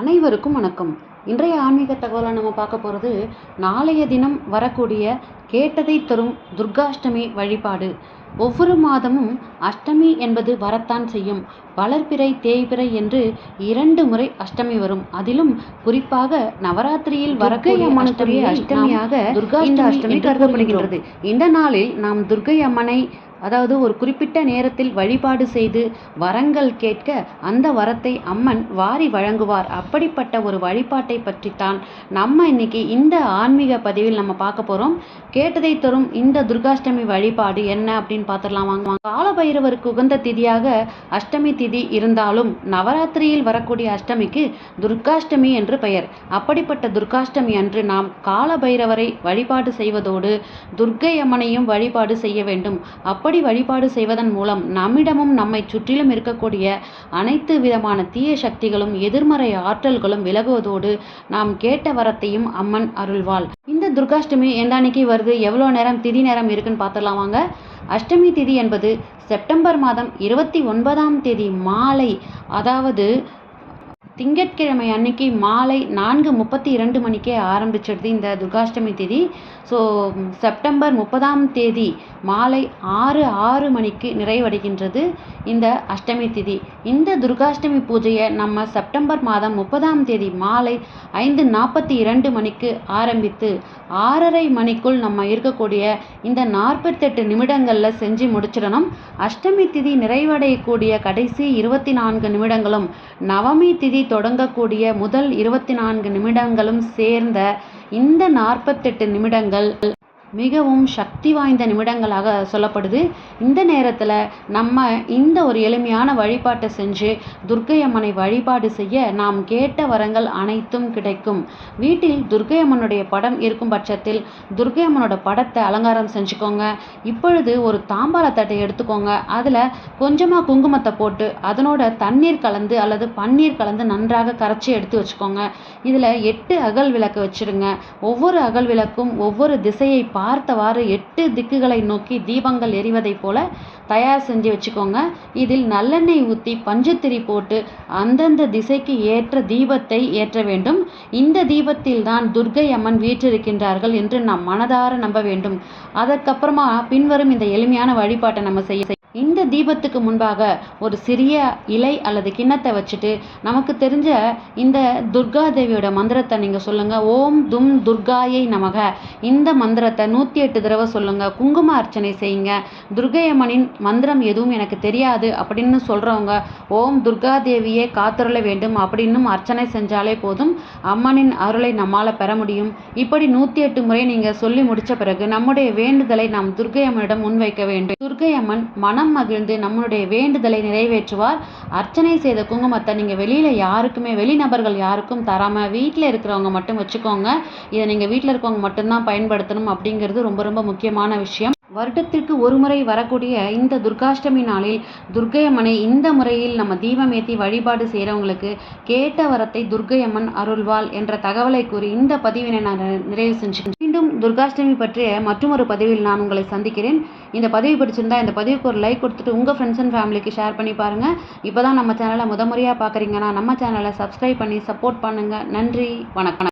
அனைவருக்கும் வணக்கம். இன்றைய ஆன்மீக தகவலை நம்ம பார்க்க போகிறது நாளைய தினம் வரக்கூடிய கேட்டதை தரும் துர்காஷ்டமி வழிபாடு. ஒவ்வொரு மாதமும் அஷ்டமி என்பது வரத்தான் செய்யும். வளர்பிறை தேய்பிறை என்று இரண்டு முறை அஷ்டமி வரும். அதிலும் குறிப்பாக நவராத்திரியில் வரக்கூடிய அம்மனுக்குரிய அஷ்டமியாக துர்கா அஷ்டமி கருதப்படுகின்றது. இந்த நாளில் நாம் துர்கை அம்மனை அதாவது ஒரு குறிப்பிட்ட நேரத்தில் வழிபாடு செய்து வரங்கள் கேட்க அந்த வரத்தை அம்மன் வாரி வழங்குவார். அப்படிப்பட்ட ஒரு வழிபாட்டை பற்றித்தான் நம்ம இன்னைக்கு இந்த ஆன்மீக பதிவில் நம்ம பார்க்க போகிறோம் கேட்டதை தரும் இந்த துர்காஷ்டமி வழிபாடு என்ன அப்படின்னு பார்த்துடலாம். வாங்க காலபைரவருக்கு உகந்த திதியாக அஷ்டமி திதி இருந்தாலும் நவராத்திரியில் வரக்கூடிய அஷ்டமிக்கு துர்காஷ்டமி என்று பெயர். அப்படிப்பட்ட துர்காஷ்டமி அன்று நாம் காலபைரவரை வழிபாடு செய்வதோடு துர்க்கை அம்மனையும் வழிபாடு செய்ய வேண்டும். அப்படி அப்படி வழிபாடு செய்வதன் மூலம் நம்மிடமும் நம்மை சுற்றிலும் இருக்கக்கூடிய அனைத்து விதமான தீய சக்திகளும் எதிர்மறை ஆற்றல்களும் விலகுவதோடு நாம் கேட்ட வரத்தையும் அம்மன் அருள்வாள். இந்த துர்காஷ்டமி எந்த அன்னைக்கு வருது? எவ்வளோ நேரம் திதி நேரம் இருக்குன்னு பார்த்துடலாம் வாங்க. அஷ்டமி திதி என்பது செப்டம்பர் மாதம் இருபத்தி ஒன்பதாம் தேதி மாலை. அதாவது திங்கட்கிழமை அன்னைக்கு மாலை நான்கு முப்பத்தி இரண்டு மணிக்கே ஆரம்பிச்சிடுது இந்த துர்காஷ்டமி திதி. ஸோ செப்டம்பர் முப்பதாம் தேதி மாலை ஆறு ஆறு மணிக்கு நிறைவடைகின்றது இந்த அஷ்டமி திதி. இந்த துர்காஷ்டமி பூஜையை நம்ம செப்டம்பர் மாதம் முப்பதாம் தேதி மாலை ஐந்து நாற்பத்தி இரண்டு மணிக்கு ஆரம்பித்து ஆறரை மணிக்குள் நம்ம இருக்கக்கூடிய இந்த நாற்பத்தெட்டு நிமிடங்களில் செஞ்சு முடிச்சிடணும். அஷ்டமி திதி நிறைவடையக்கூடிய கடைசி இருபத்தி நான்கு நிமிடங்களும் நவமி திதி தொடங்கக்கூடிய முதல் இருபத்தி நான்கு நிமிடங்களும் சேர்ந்த இந்த நாற்பத்தெட்டு நிமிடங்கள் மிகவும் சக்தி வாய்ந்த நிமிடங்களாக சொல்லப்படுது. இந்த நேரத்தில் நம்ம இந்த ஒரு எளிமையான வழிபாட்டை செஞ்சு துர்க்கை அம்மனை வழிபாடு செய்ய நாம் கேட்ட வரங்கள் அனைத்தும் கிடைக்கும். வீட்டில் துர்க்கை அம்மனுடைய படம் இருக்கும் பட்சத்தில் துர்க்கை அம்மனோட படத்தை அலங்காரம் செஞ்சுக்கோங்க. இப்பொழுது ஒரு தாம்பாள தட்டை எடுத்துக்கோங்க. அதில் கொஞ்சமாக குங்குமத்தை போட்டு அதனோட தண்ணீர் கலந்து அல்லது பன்னீர் கலந்து நன்றாக கரைச்சி எடுத்து வச்சுக்கோங்க. இதில் எட்டு அகல் விளக்கு வச்சுருங்க. ஒவ்வொரு அகல் விளக்கும் ஒவ்வொரு திசையை பார்த்தவாறு எட்டு திக்குகளை நோக்கி தீபங்கள் எரிவதைப் போல தயார் செஞ்சு வச்சுக்கோங்க. இதில் நல்லெண்ணெய் ஊற்றி பஞ்சுத்திரி போட்டு அந்தந்த திசைக்கு ஏற்ற தீபத்தை ஏற்ற வேண்டும். இந்த தீபத்தில் தான் துர்கை அம்மன் வீற்றிருக்கின்றார்கள் என்று நாம் மனதார நம்ப வேண்டும். அதற்கப்புறமா பின்வரும் இந்த எளிமையான வழிபாட்டை நம்ம செய்ய இந்த தீபத்துக்கு முன்பாக ஒரு சிறிய இலை அல்லது கிண்ணத்தை வச்சுட்டு நமக்கு தெரிஞ்ச இந்த துர்கா தேவியோட மந்திரத்தை நீங்கள் சொல்லுங்கள் ஓம் தும் துர்காயை நமக. இந்த மந்திரத்தை நூற்றி எட்டு தடவை சொல்லுங்கள் குங்கும அர்ச்சனை செய்யுங்க. துர்கையம்மனின் மந்திரம் எதுவும் எனக்கு தெரியாது அப்படின்னு சொல்கிறவங்க ஓம் துர்கா தேவியே காத்துருள வேண்டும் அப்படின்னும் அர்ச்சனை செஞ்சாலே போதும் அம்மனின் அருளை நம்மால் பெற முடியும். இப்படி நூற்றி எட்டு முறை நீங்கள் சொல்லி முடித்த பிறகு நம்முடைய வேண்டுதலை நாம் துர்கையம்மனிடம் முன்வைக்க வேண்டும். துர்கையம்மன் மன மனம் மகிழ்ந்து நம்மளுடைய வேண்டுதலை நிறைவேற்றுவார். அர்ச்சனை செய்த குங்குமத்தை நீங்கள் வெளியில் யாருக்குமே வெளிநபர்கள் யாருக்கும் தராமல் வீட்டில் இருக்கிறவங்க மட்டும் வச்சுக்கோங்க. இதை நீங்கள் வீட்டில் இருக்கவங்க மட்டும்தான் பயன்படுத்தணும் அப்படிங்கிறது ரொம்ப ரொம்ப முக்கியமான விஷயம். வருடத்திற்கு ஒரு முறை வரக்கூடிய இந்த துர்காஷ்டமி நாளில் துர்கை அம்மனை இந்த முறையில் நம்ம தீபமேத்தி வழிபாடு செய்கிறவங்களுக்கு கேட்ட வரத்தை துர்கை அம்மன் அருள்வாள் என்ற தகவலை கூறி இந்த பதிவினை நான் நிறைவு செஞ்சுக்கிறேன் துர்காஷ்டமி பற்றிய மற்றொரு பதிவில் நான் உங்களை சந்திக்கிறேன். இந்த பதிவு பிடிச்சிருந்தா இந்த பதிவுக்கு ஒரு லைக் கொடுத்துட்டு உங்கள் ஃப்ரெண்ட்ஸ் அண்ட் ஃபேமிலிக்கு ஷேர் பண்ணி பாருங்கள் இப்போ தான் நம்ம சேனலை முத முறையாக பார்க்குறீங்கன்னா நம்ம சேனலை சப்ஸ்கிரைப் பண்ணி சப்போர்ட் பண்ணுங்கள் நன்றி. வணக்கம்.